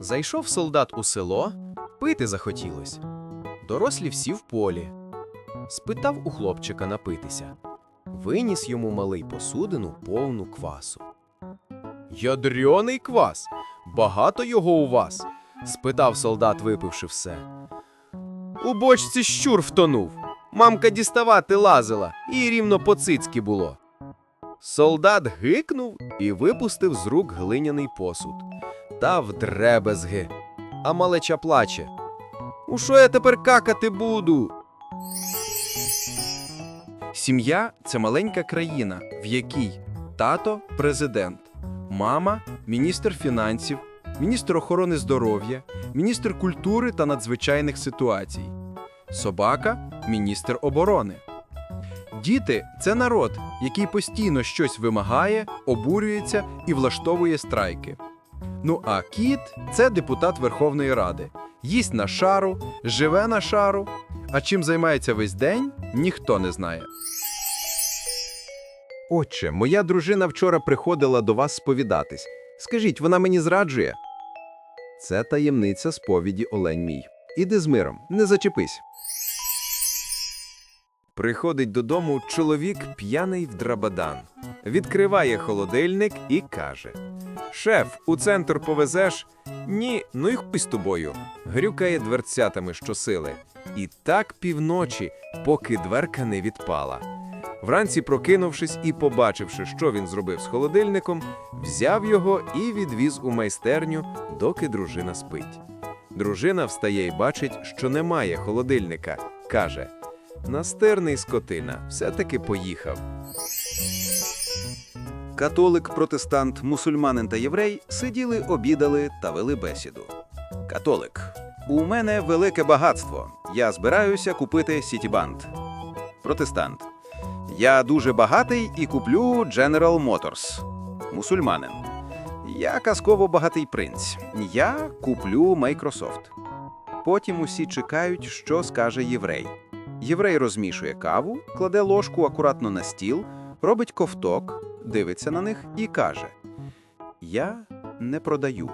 Зайшов солдат у село, пити захотілось. Дорослі всі в полі. Спитав у хлопчика напитися. Виніс йому малий посудину повну квасу. Ядрьоний квас. Багато його у вас? спитав солдат, випивши все. У бочці щур втонув. Мамка діставати лазила, і рівно по цицьки було. Солдат гикнув і випустив з рук глиняний посуд. Та вдребезги. А малеча плаче. У що я тепер какати буду? Сім'я це маленька країна, в якій тато президент, мама міністр фінансів, міністр охорони здоров'я, міністр культури та надзвичайних ситуацій, собака міністр оборони. Діти це народ, який постійно щось вимагає, обурюється і влаштовує страйки. Ну а кіт це депутат Верховної Ради. Їсть на шару, живе на шару. А чим займається весь день, ніхто не знає. Отче, моя дружина вчора приходила до вас сповідатись. Скажіть, вона мені зраджує? Це таємниця сповіді Олень мій. Іди з миром, не зачепись. Приходить додому чоловік п'яний в драбадан. Відкриває холодильник і каже: Шеф, у центр повезеш? Ні, ну й хуй з тобою. Грюкає дверцятами щосили. І так півночі, поки дверка не відпала. Вранці, прокинувшись і побачивши, що він зробив з холодильником, взяв його і відвіз у майстерню, доки дружина спить. Дружина встає і бачить, що немає холодильника. Каже: Настирний скотина, все-таки поїхав. Католик, протестант, мусульманин та єврей сиділи, обідали та вели бесіду. Католик. У мене велике багатство. Я збираюся купити Сітібанд. Протестант. Я дуже багатий і куплю General Motors. Мусульманин. Я казково багатий принц. Я куплю Microsoft. Потім усі чекають, що скаже єврей. Єврей розмішує каву, кладе ложку акуратно на стіл, робить ковток, дивиться на них і каже: Я не продаю.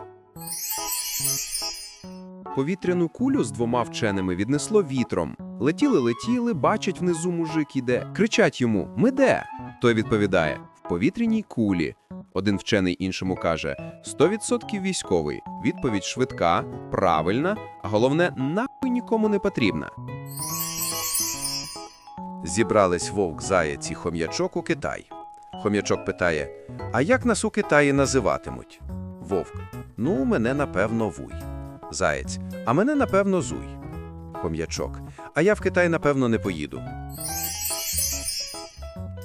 Повітряну кулю з двома вченими віднесло вітром. Летіли, летіли, бачать внизу мужик іде. Кричать йому: Ми де? Той відповідає: В повітряній кулі. Один вчений іншому каже: «100% військовий. Відповідь швидка, правильна, а головне, нахуй нікому не потрібна. Зібрались вовк, заєць і хом'ячок у Китай. Хом'ячок питає: А як нас у Китаї називатимуть? Вовк. Ну, мене напевно вуй. Заєць. А мене напевно зуй. Хом'ячок. А я в Китай напевно не поїду.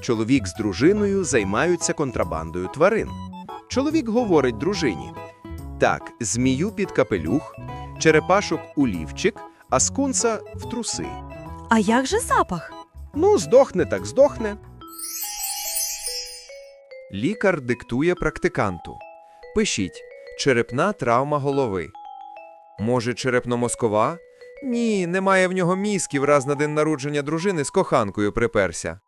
Чоловік з дружиною займаються контрабандою тварин. Чоловік говорить дружині: Так, змію під капелюх, черепашок у лівчик, а скунса в труси. А як же запах? Ну, здохне так здохне. Лікар диктує практиканту. Пишіть черепна травма голови. Може, черепно-мозкова? Ні, немає в нього мізків, раз на день народження дружини з коханкою приперся.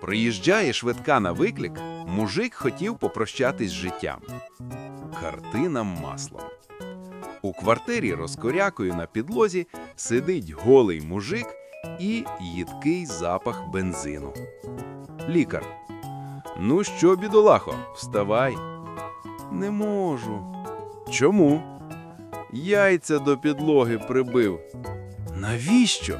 Приїжджає швидка на виклик, мужик хотів попрощатись з життям. Картина маслом. У квартирі розкорякою на підлозі сидить голий мужик і їдкий запах бензину. Лікар. Ну що, бідолахо, вставай. Не можу. Чому? Яйця до підлоги прибив. Навіщо?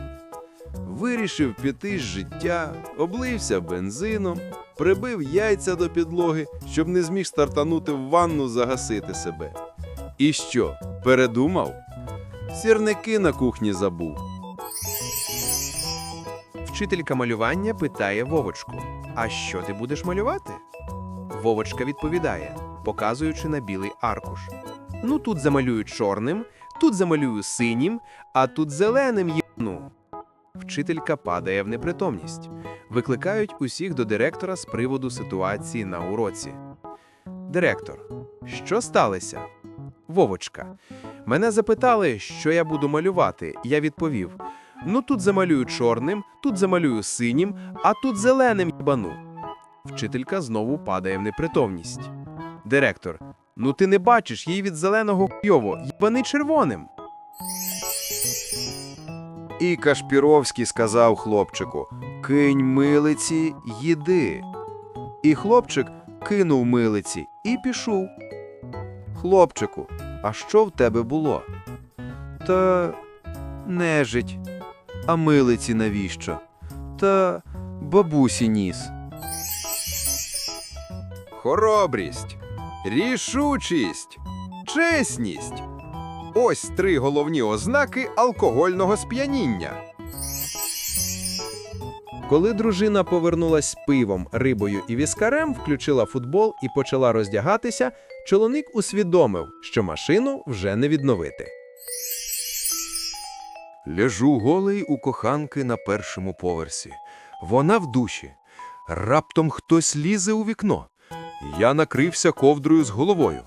Вирішив піти з життя, облився бензином, прибив яйця до підлоги, щоб не зміг стартанути в ванну загасити себе. І що, передумав? Сірники на кухні забув. Вчителька малювання питає Вовочку: А що ти будеш малювати? Вовочка відповідає, показуючи на білий аркуш. Ну тут замалюю чорним, тут замалюю синім, а тут зеленим єбну. Вчителька падає в непритомність. Викликають усіх до директора з приводу ситуації на уроці. Директор, що сталося? Вовочка. Мене запитали, що я буду малювати. Я відповів: Ну тут замалюю чорним, тут замалюю синім, а тут зеленим їбану. Вчителька знову падає в непритомність. Директор. Ну ти не бачиш, їй від зеленого хуйово, їбани червоним. І Кашпіровський сказав хлопчику: Кинь милиці, їди. І хлопчик кинув милиці і пішов. Хлопчику, а що в тебе було? Та нежить. А милиці навіщо? Та бабусі ніс. Хоробрість, рішучість, чесність. Ось три головні ознаки алкогольного сп'яніння. Коли дружина повернулась з пивом, рибою і віскарем, включила футбол і почала роздягатися, чоловік усвідомив, що машину вже не відновити. Лежу голий у коханки на першому поверсі. Вона в душі. Раптом хтось лізе у вікно. Я накрився ковдрою з головою.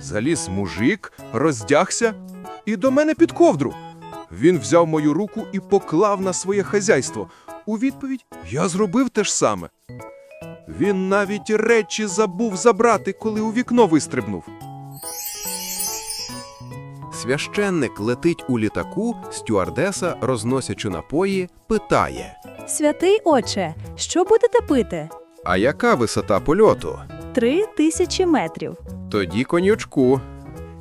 Заліз мужик, роздягся і до мене під ковдру. Він взяв мою руку і поклав на своє хазяйство. У відповідь я зробив те ж саме. Він навіть речі забув забрати, коли у вікно вистрибнув. Священник летить у літаку, стюардеса, розносячи напої, питає: Святий отче, що будете пити? А яка висота польоту? Три тисячі метрів. Тоді конючку.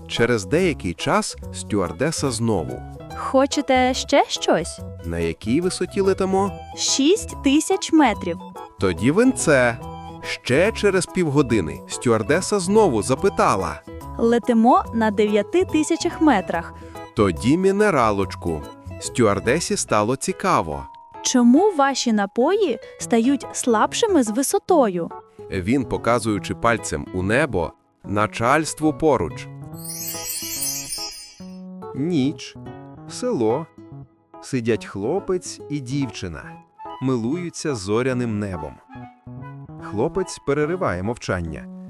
Через деякий час стюардеса знову. Хочете ще щось? На якій висоті летимо? Шість тисяч метрів. Тоді винце. Ще через півгодини стюардеса знову запитала. Летимо на дев'яти тисячах метрах. Тоді мінералочку. Стюардесі стало цікаво. Чому ваші напої стають слабшими з висотою? Він, показуючи пальцем у небо, начальство поруч. Ніч, село. Сидять хлопець і дівчина, милуються зоряним небом. Хлопець перериває мовчання.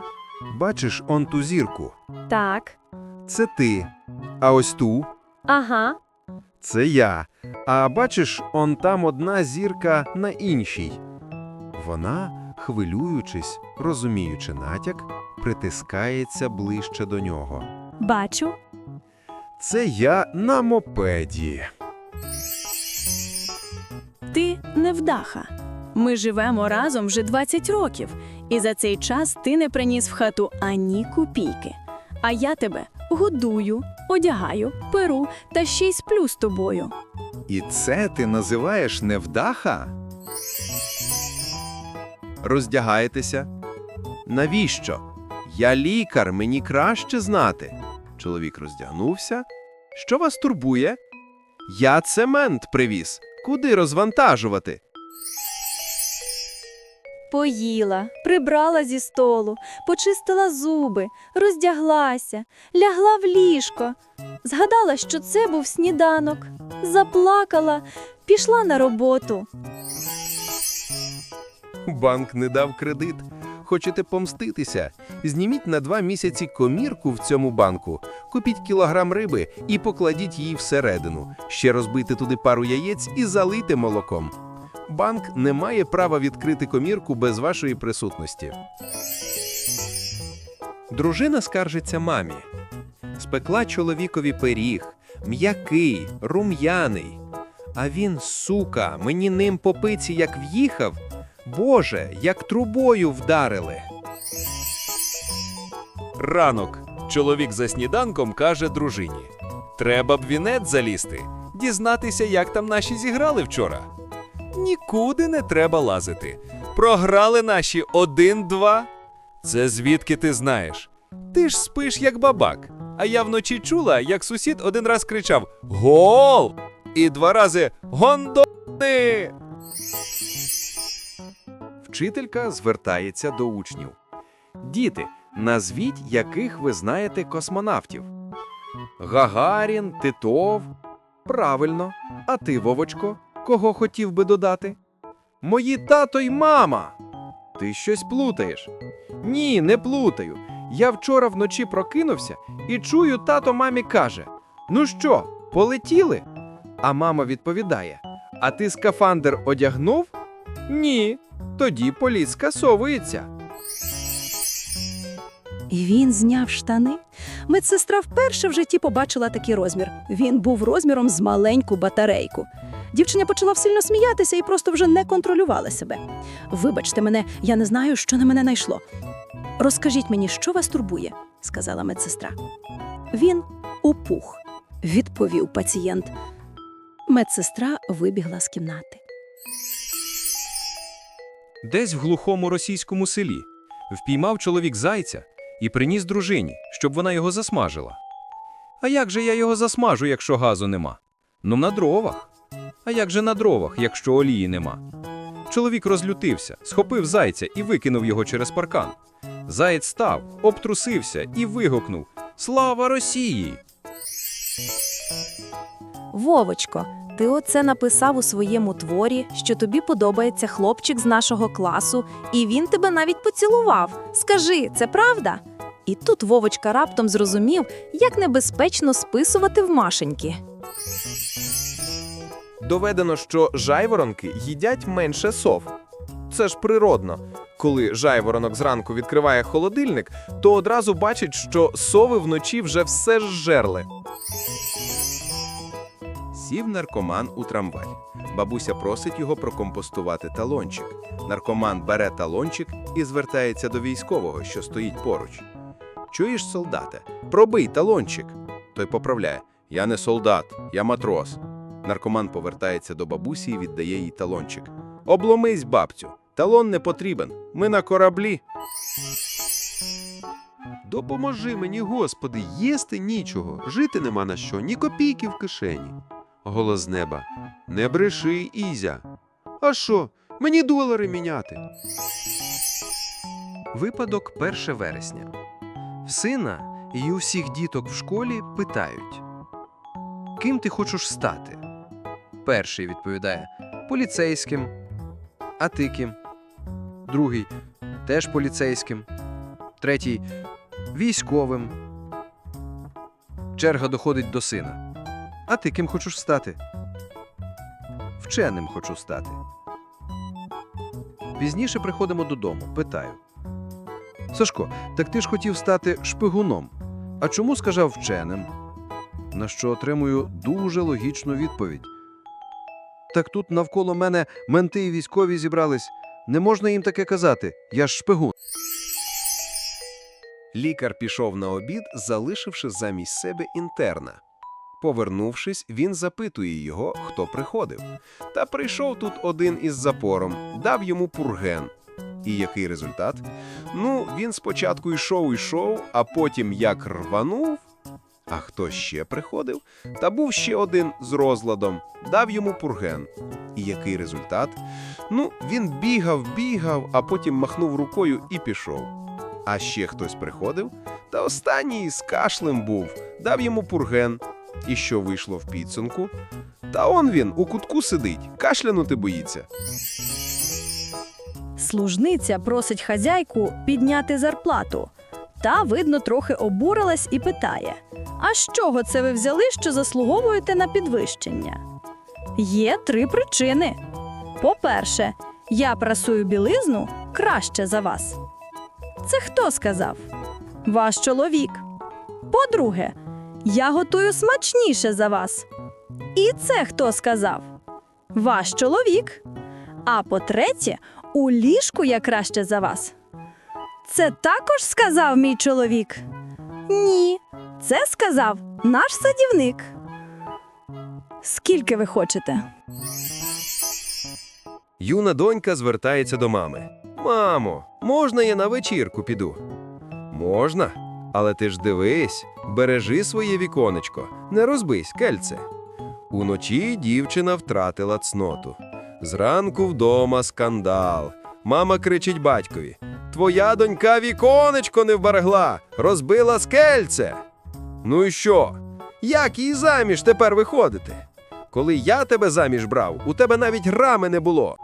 Бачиш он ту зірку? Так. Це ти. А ось ту Ага. це я. А бачиш, он там одна зірка на іншій. Вона, хвилюючись, розуміючи натяк, притискається ближче до нього. Бачу. Це я на мопеді. Ти невдаха. Ми живемо разом вже 20 років, і за цей час ти не приніс в хату ані копійки. А я тебе годую, одягаю, перу та ще й сплю з тобою. І це ти називаєш невдаха? Роздягаєтеся? Навіщо? Я лікар, мені краще знати. Чоловік роздягнувся. Що вас турбує? Я цемент привіз. Куди розвантажувати? Поїла, прибрала зі столу, почистила зуби, роздяглася, лягла в ліжко. Згадала, що це був сніданок, заплакала, пішла на роботу. Банк не дав кредит. Хочете помститися? Зніміть на два місяці комірку в цьому банку, купіть кілограм риби і покладіть її всередину. Ще розбийте туди пару яєць і залийте молоком. Банк не має права відкрити комірку без вашої присутності. Дружина скаржиться мамі. Спекла чоловікові пиріг, м'який, рум'яний. А він, сука, мені ним по пиці як в'їхав. Боже, як трубою вдарили. Ранок. Чоловік за сніданком каже дружині: Треба б вінець залізти, дізнатися, як там наші зіграли вчора. Нікуди не треба лазити. Програли наші один-два. Це звідки ти знаєш? Ти ж спиш як бабак. А я вночі чула, як сусід один раз кричав Гол! І два рази Гондони! Вчителька звертається до учнів. Діти, назвіть, яких ви знаєте космонавтів. Гагарін, Титов. Правильно. А ти, Вовочко, кого хотів би додати? Мої тато й мама. Ти щось плутаєш. Ні, не плутаю. Я вчора вночі прокинувся і чую, тато мамі каже: Ну що, полетіли? А мама відповідає: А ти скафандр одягнув? Ні. Тоді політ скасовується. І він зняв штани. Медсестра вперше в житті побачила такий розмір. Він був розміром з маленьку батарейку. Дівчиня почала сильно сміятися і просто вже не контролювала себе. Вибачте мене, я не знаю, що на мене найшло. Розкажіть мені, що вас турбує, сказала медсестра. Він опух, відповів пацієнт. Медсестра вибігла з кімнати. Десь в глухому російському селі впіймав чоловік зайця і приніс дружині, щоб вона його засмажила. А як же я його засмажу, якщо газу нема? Ну, на дровах. А як же на дровах, якщо олії нема? Чоловік розлютився, схопив зайця і викинув його через паркан. Заєць став, обтрусився і вигукнув Слава Росії! Вовочко, ти оце написав у своєму творі, що тобі подобається хлопчик з нашого класу, і він тебе навіть поцілував. Скажи, це правда? І тут Вовочка раптом зрозумів, як небезпечно списувати в Машеньки. Доведено, що жайворонки їдять менше сов. Це ж природно. Коли жайворонок зранку відкриває холодильник, то одразу бачить, що сови вночі вже все зжерли. Сів наркоман у трамвай. Бабуся просить його прокомпостувати талончик. Наркоман бере талончик і звертається до військового, що стоїть поруч. Чуєш, солдате, пробий талончик. Той поправляє: Я не солдат, я матрос. Наркоман повертається до бабусі і віддає їй талончик. Обломись, бабцю, талон не потрібен. Ми на кораблі. Допоможи мені, Господи, їсти нічого, жити нема на що, ні копійки в кишені. Голос неба. Не бреши, Ізя. А що? Мені долари міняти. Випадок 1 вересня. Сина і усіх діток в школі питають: Ким ти хочеш стати? Перший відповідає поліцейським. А ти ким? Другий теж поліцейським. Третій військовим. Черга доходить до сина. А ти ким хочеш стати? Вченим хочу стати. Пізніше приходимо додому, питаю. Сашко, так ти ж хотів стати шпигуном. А чому сказав вченим? На що отримую дуже логічну відповідь. Так тут навколо мене менти і військові зібрались. Не можна їм таке казати. Я ж шпигун. Лікар пішов на обід, залишивши замість себе інтерна. Повернувшись, він запитує його, хто приходив. Та прийшов тут один із запором, дав йому пурген. І який результат? Ну, він спочатку йшов, йшов, а потім як рванув. А хто ще приходив? Та був ще один з розладом, дав йому пурген. І який результат? Ну, він бігав, бігав, а потім махнув рукою і пішов. А ще хтось приходив, та останній з кашлем був, дав йому пурген. І що вийшло в підсумку? Та он він у кутку сидить, кашлянути боїться. Служниця просить хазяйку підняти зарплату. Та, видно, трохи обурилась і питає: А з чого це ви взяли, що заслуговуєте на підвищення? Є три причини. По-перше, я прасую білизну краще за вас. Це хто сказав? Ваш чоловік. По-друге, я готую смачніше за вас. І це хто сказав? Ваш чоловік. А по-третє, у ліжку я краще за вас. Це також сказав мій чоловік? Ні, це сказав наш садівник. Скільки ви хочете? Юна донька звертається до мами. Мамо, можна я на вечірку піду? Можна, але ти ж дивись, бережи своє віконечко, не розбийсь, кельце. Уночі дівчина втратила цноту. Зранку вдома скандал. Мама кричить батькові: Твоя донька віконечко не вберегла, розбила скельце. Ну і що? Як їй заміж тепер виходити? Коли я тебе заміж брав, у тебе навіть рами не було.